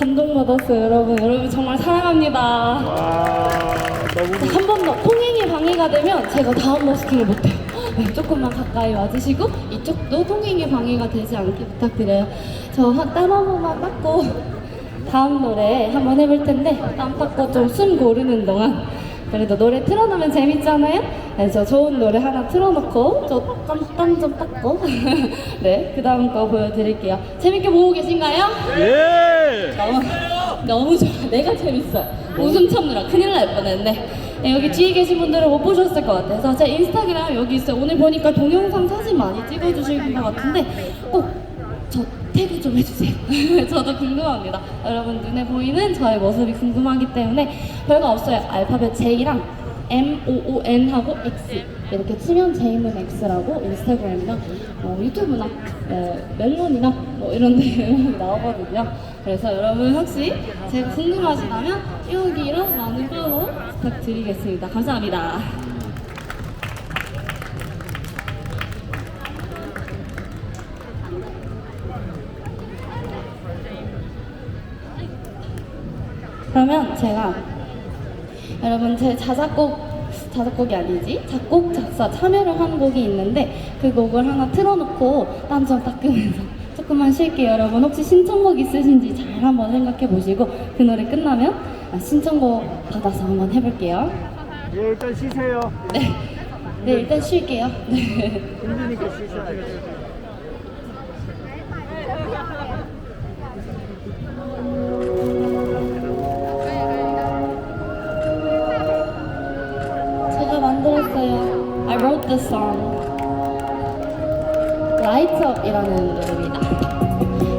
감동받았어요, 여러분. 여러분 정말 사랑합니다. 와 너무 한 번 더 통행이 방해가 되면 제가 다음 버스킹을 못해요. 네, 조금만 가까이 와주시고 이쪽도 통행이 방해가 되지 않게 부탁드려요. 저 땀 한 번만 닦고 다음 노래 한번 해볼 텐데 땀 닦고 좀 숨 고르는 동안 그래도 노래 틀어놓으면 재밌잖아요? 그래서 좋은 노래 하나 틀어놓고 저땀좀 닦고 네, 그 다음 거 보여드릴게요. 재밌게 보고 계신가요? 예 너무 너무 좋아. 내가 재밌어. 웃음 참느라 큰일 날 뻔했네. 네, 여기 뒤에 계신 분들은 못 보셨을 것 같아서 제 인스타그램 여기 있어요. 오늘 보니까 동영상 사진 많이 찍어주시는 것 같은데 꼭저 태그 좀 해주세요. 저도 궁금합니다. 여러분 눈에 보이는 저의 모습이 궁금하기 때문에 별거 없어요. 알파벳 J랑 M O O N 하고 X 이렇게 치면 제이문 X라고 인스타그램이나 어, 유튜브나 어, 멜론이나 뭐 이런 데 음악이 나오거든요. 그래서 여러분 혹시 제가 궁금하시다면 여기로 많은 팔로우 부탁드리겠습니다. 감사합니다. 그러면 제가 여러분 제 자작곡 자작곡이 아니지? 작곡 작사 참여를 한 곡이 있는데 그 곡을 하나 틀어놓고 땀 좀 닦으면서 조금만 쉴게요 여러분. 혹시 신청곡 있으신지 잘 한번 생각해 보시고 그 노래 끝나면 아, 신청곡 받아서 한번 해볼게요. 예, 일단 쉬세요. 네, 네 일단 쉴게요. 네. 힘드니까 쉬셔야 돼요 the song Light Up이라는 노래입니다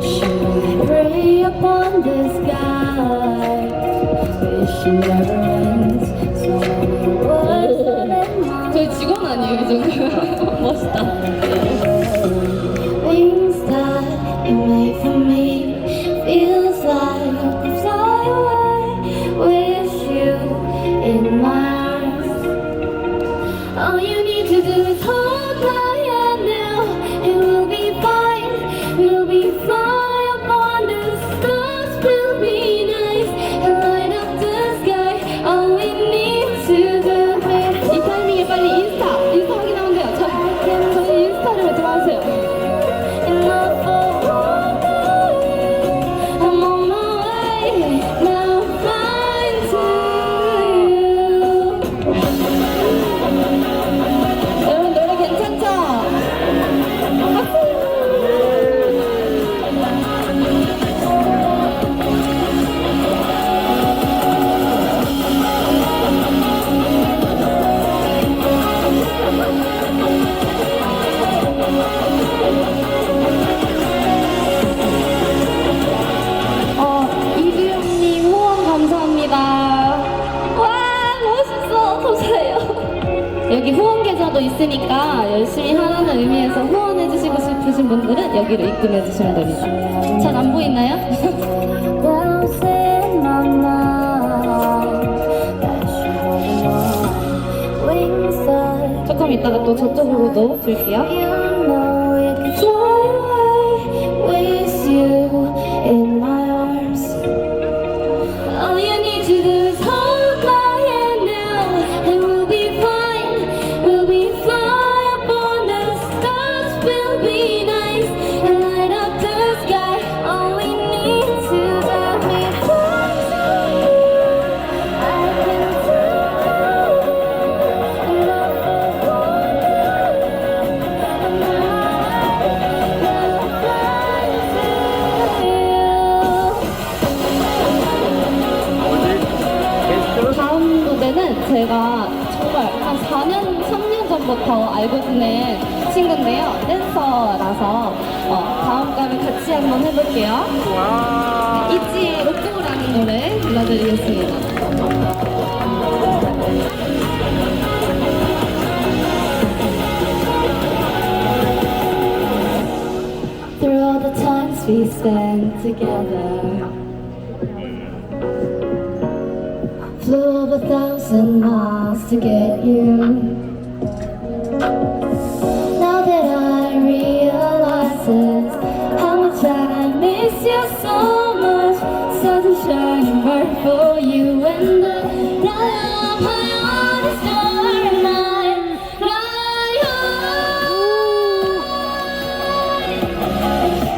Should I pray upon the sky? Wishing never ends. So many words that my 저희 직원 아니에요 이 정도 멋있다 여기 후원 계좌도 있으니까 열심히 하라는 의미에서 후원해 주시고 싶으신 분들은 여기로 입금해 주시면 됩니다. 잘 안 보이나요? 조금 이따가 또 저쪽으로도 줄게요. 제가 정말 한 4년, 3년 전부터 알고 지낸 친구인데요. 댄서라서 어, 다음 거를 같이 한번 해볼게요. 와 이지의 로꼬라는 노래 불러드리겠습니다. Through all the times we spent together Flew a thousand miles to get you Now that I realize it How much I miss you so much So for you and I. 나야